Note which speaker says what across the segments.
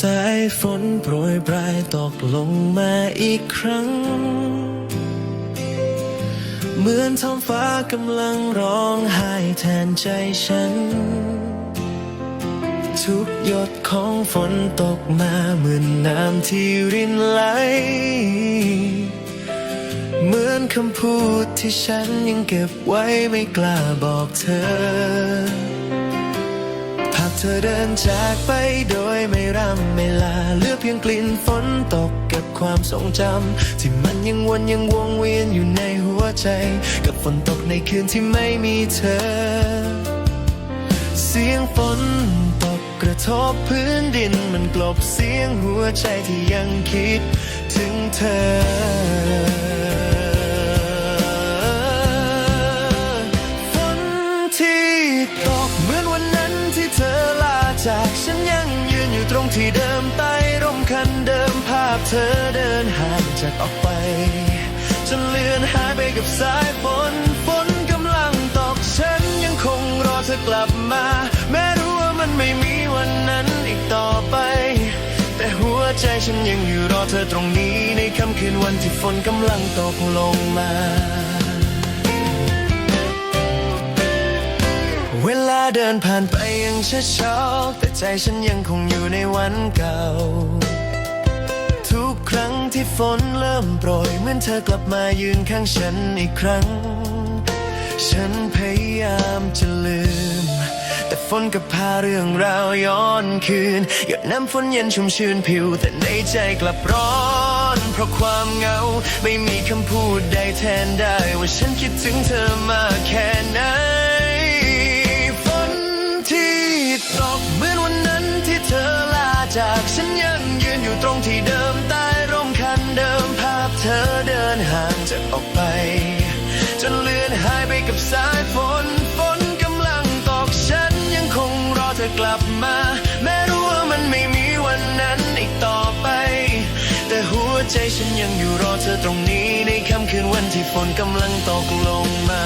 Speaker 1: สายฝนโปรยปลายตกลงมาอีกครั้ง เหมือนท้องฟ้ากำลังร้องไห้แทนใจฉัน ทุกหยดของฝนตกมาเหมือนน้ำที่รินไหล เหมือนคำพูดที่ฉันยังเก็บไว้ไม่กล้าบอกเธอ เธอเดินจากไปโดยไม่ร่ำไม่ลาเหลือเพียงกลิ่นฝนตกกับความทรงจำที่มันยังวนยังวงเวียนอยู่ในหัวใจ กับฝนตกในคืนที่ไม่มีเธอ เสียงฝนตกกระทบพื้นดินมันกลบเสียงหัวใจที่ยังคิดถึงเธอฝนที่ตกเหมือนวันนั้นที่เธอ จากฉันยังยืนอยู่ตรงที่เดิมใต้ร่มคันเดิมภาพเธอเดินห่างจากออกไปจนเลือนหายไปกับสายฝนฝนกำลังตกฉันยังคงรอเธอกลับมา แม้รู้ว่ามันไม่มีวันนั้นอีกต่อไป แต่หัวใจฉันยังอยู่รอเธอตรงนี้ในค่ำคืนวันที่ฝนกำลังตกลงมา เวลาเดินผ่านไปยังช้าๆแต่ใจฉันยังคงอยู่ในวันเก่า ทุกครั้งที่ฝนเริ่มโปรยเหมือนเธอกลับมายืนข้างฉันอีกครั้ง ฉันพยายามจะลืม แต่ฝนก็พาเรื่องราวย้อนคืน หยดน้ำฝนเย็นชุ่มชื่นผิว แต่ในใจกลับร้อนเพราะความเหงา ไม่มีคำพูดใดแทนได้ ว่าฉันคิดถึงเธอมากแค่ ที่เดิมใต้ร่มคันเดิมภาพเธอเดินห่างจากออกไป จนเลือนหายไปกับสายฝนฝนกำลังตกฉันยังคงรอเธอกลับมา แม้รู้ว่ามันไม่มีวันนั้นอีกต่อไป แต่หัวใจฉันยังอยู่รอเธอตรงนี้ ในค่ำคืนวันที่ฝนกำลังตกลงมา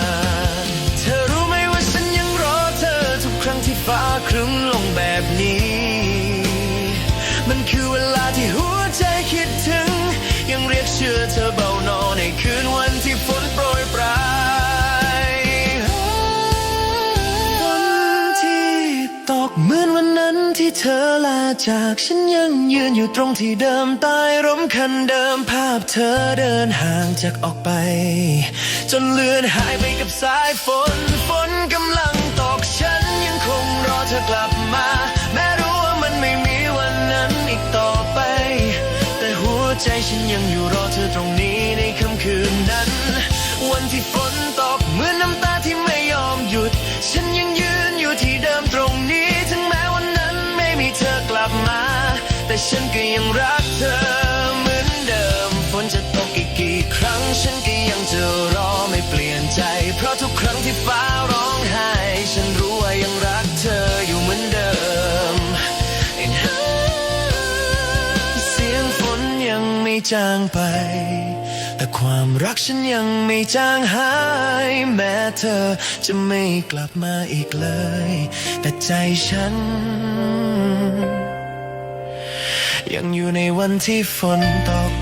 Speaker 1: ชื่อเธอเบานอนในคืนวันที่ฝนโปรยปลายฝนที่ตกเหมือนวันนั้นที่เธอลาจากฉันยังยืนอยู่ตรงที่เดิมใต้ร่มคันเดิมภาพเธอเดินห่างจากออกไป จนเลือนหายไปกับสายฝนฝนกำลังตกฉันยังคงรอเธอกลับมา วันที่ฝนตกเหมือนน้ำตาที่ไม่ยอมหยุด ฉันยังยืนอยู่ที่เดิมตรงนี้ ถึงแม้วันนั้นไม่มีเธอกลับมา แต่ฉันก็ยังรักเธอเหมือนเดิม ฝนจะตกอีกกี่ครั้ง ฉันก็ยังจะรอไม่เปลี่ยนใจ เพราะทุกครั้งที่ฟ้าร้องไห้ ฉันรู้ว่ายังรักเธออยู่เหมือนเดิม เสียงฝนยังไม่จางไป แต่ความรักฉันยังไม่จางหาย แม้เธอจะไม่กลับมาอีกเลย แต่ใจฉัน ยังอยู่ในวันที่ฝนตก